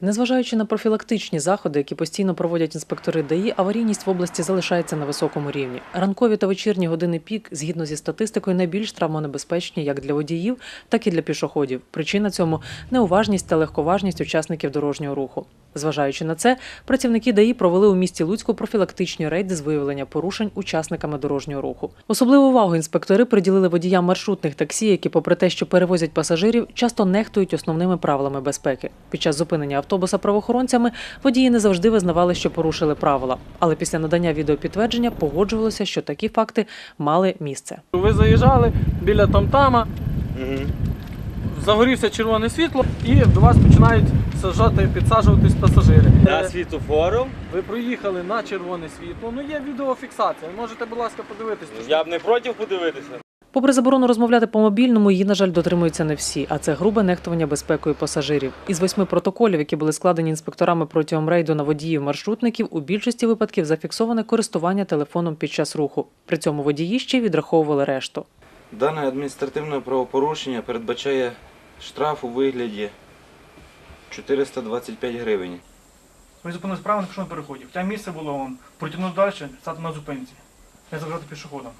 Незважаючи на профілактичні заходи, які постійно проводять інспектори ДАІ, аварійність в області залишається на високому рівні. Ранкові та вечірні години пік, згідно зі статистикою, найбільш травмонебезпечні як для водіїв, так і для пішоходів. Причина цьому неуважність та легковажність учасників дорожнього руху. Зважаючи на це, працівники ДАІ провели у місті Луцьку профілактичні рейди з виявлення порушень учасниками дорожнього руху. Особливу увагу інспектори приділили водіям маршрутних таксі, які, попри те, що перевозять пасажирів, часто нехтують основними правилами безпеки. Під час зупинення автобуса правоохоронцями водії не завжди визнавали, що порушили правила. Але після надання відеопідтвердження погоджувалося, що такі факти мали місце. Ви заїжджали біля Тамтама, загорівся червоне світло і до вас починають саджати, підсаджуватись пасажири. На Е, світофору Ви проїхали на червоне світло. Ну є відеофіксація. Можете, будь ласка, подивитись. я б не проти подивитися. Попри заборону розмовляти по мобільному, її, на жаль, дотримуються не всі, а це грубе нехтування безпекою пасажирів. Із восьми протоколів, які були складені інспекторами протягом рейду на водіїв маршрутників, у більшості випадків зафіксоване користування телефоном під час руху. При цьому водії ще й відраховували решту. Дане адміністративне правопорушення передбачає штраф у вигляді 425 гривень. Ви зупинились право на пішохідному переході. Хоча місце було вам протягнути далі, стати на зупинці. Не заважати пішоходам.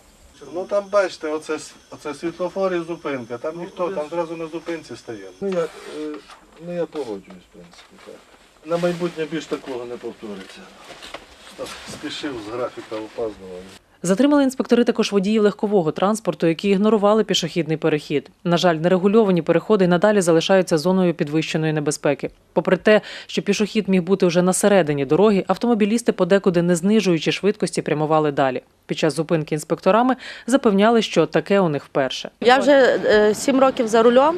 Ну там бачите, оце, оце світлофор і зупинка. Там ніхто, там одразу на зупинці стає. Ну я, е, ну, я погоджуюсь, в принципі, так. На майбутнє більш такого не повториться. Спішив з графіка опаздував. Затримали інспектори також водіїв легкового транспорту, які ігнорували пішохідний перехід. На жаль, нерегульовані переходи надалі залишаються зоною підвищеної небезпеки. Попри те, що пішохід міг бути вже на середині дороги, автомобілісти подекуди не знижуючи швидкості прямували далі. Під час зупинки інспекторами запевняли, що таке у них вперше. Я вже е, сім років за рулем.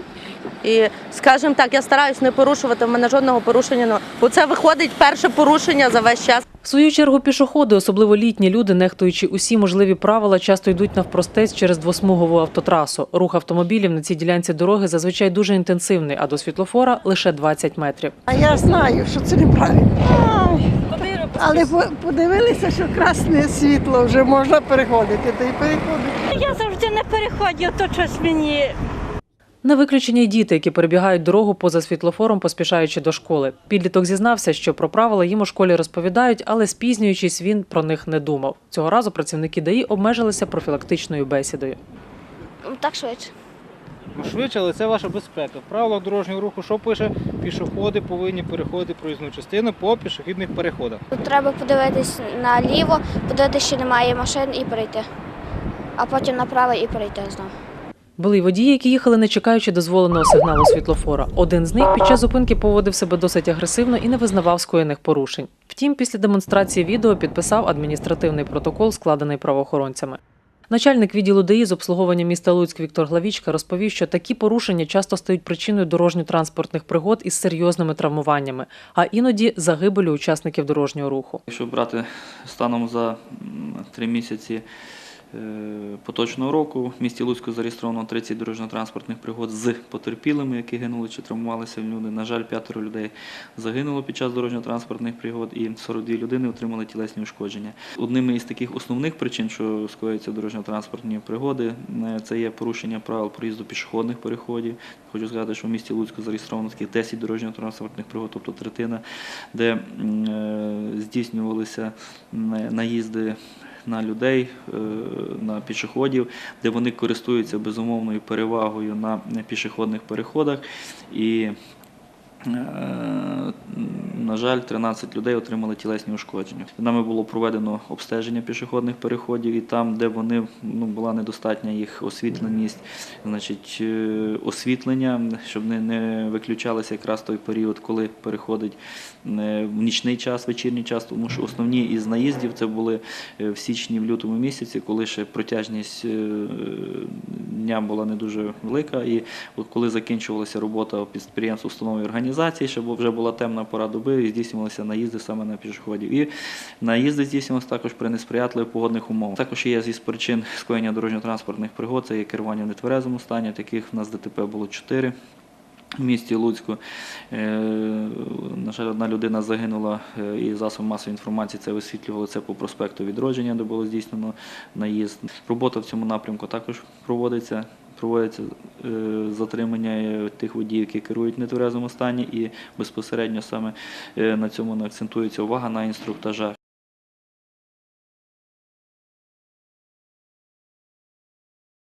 І, скажімо так, я стараюсь не порушувати, в мене жодного порушення. Бо це виходить перше порушення за весь час. В свою чергу пішоходи, особливо літні люди, нехтуючи усі можливі правила, часто йдуть навпростець через двосмугову автотрасу. Рух автомобілів на цій ділянці дороги зазвичай дуже інтенсивний, а до світлофора лише 20 метрів. А я знаю, що це неправильно. Але подивилися, що красне світло вже можна переходити, то й переходити. Я завжди на переході, ото щось мені Не виключення й діти, які перебігають дорогу поза світлофором, поспішаючи до школи. Підліток зізнався, що про правила їм у школі розповідають, але спізнюючись, він про них не думав. Цього разу працівники ДАІ обмежилися профілактичною бесідою. так швидше. Ну, швидше, але це ваша безпека. В правилах дорожнього руху, що пише, пішоходи повинні переходити проїзну частину по пішохідних переходах. Треба подивитись наліво, подивитися, що немає машин і перейти. А потім направо і перейти знову. Були й водії, які їхали, не чекаючи дозволеного сигналу світлофора. Один з них під час зупинки поводив себе досить агресивно і не визнавав скоєних порушень. Втім, після демонстрації відео підписав адміністративний протокол, складений правоохоронцями. Начальник відділу ДАІ з обслуговування міста Луцьк Віктор Главічка розповів, що такі порушення часто стають причиною дорожньо-транспортних пригод із серйозними травмуваннями, а іноді загибелю учасників дорожнього руху. Якщо брати станом за три місяці поточного року, в місті Луцьку зареєстровано 30 дорожньо-транспортних пригод з потерпілими, які гинули чи травмувалися люди. На жаль, п'ятеро людей загинуло під час дорожньо-транспортних пригод і 42 людини отримали тілесні ушкодження. Одними із таких основних причин, що скоюються дорожньо-транспортні пригоди, е, це є порушення правил проїзду пішохідних переходів. Хочу сказати, що в місті Луцьку зареєстровано таких 10 дорожньо-транспортних пригод, тобто третина, де е, здійснювалися наїзди на людей, е, на пішоходів, де вони користуються безумовною перевагою на пішохідних переходах. І, е, на жаль, 13 людей отримали тілесні ушкодження. Нами було проведено обстеження пішохідних переходів, і там, де вони ну, була недостатня їх освітленість, значить, е, освітлення, щоб не, не виключалося якраз той період, коли переходить е, в нічний час, вечірній час, тому що основні із наїздів це були е, в січні, в лютому місяці, коли ще протяжність дня була не дуже велика. І коли закінчувалася робота підприємств, установ і організацій, ще вже була темна пора доби, і здійснювалися наїзди саме на пішоходів. І наїзди здійснювалися також при несприятливих погодних умовах. Також є зі причин скоєння дорожньо-транспортних пригод, це є керування в нетверезому стані. Таких в нас ДТП було чотири. В місті Луцьку, Е, на жаль, одна людина загинула е, і засоб масової інформації це висвітлювали це по проспекту відродження, де було здійснено наїзд. Робота в цьому напрямку також проводиться. проводиться е, затримання тих водіїв, які керують в нетверезому стані, і безпосередньо саме на цьому акцентується увага на інструктажах.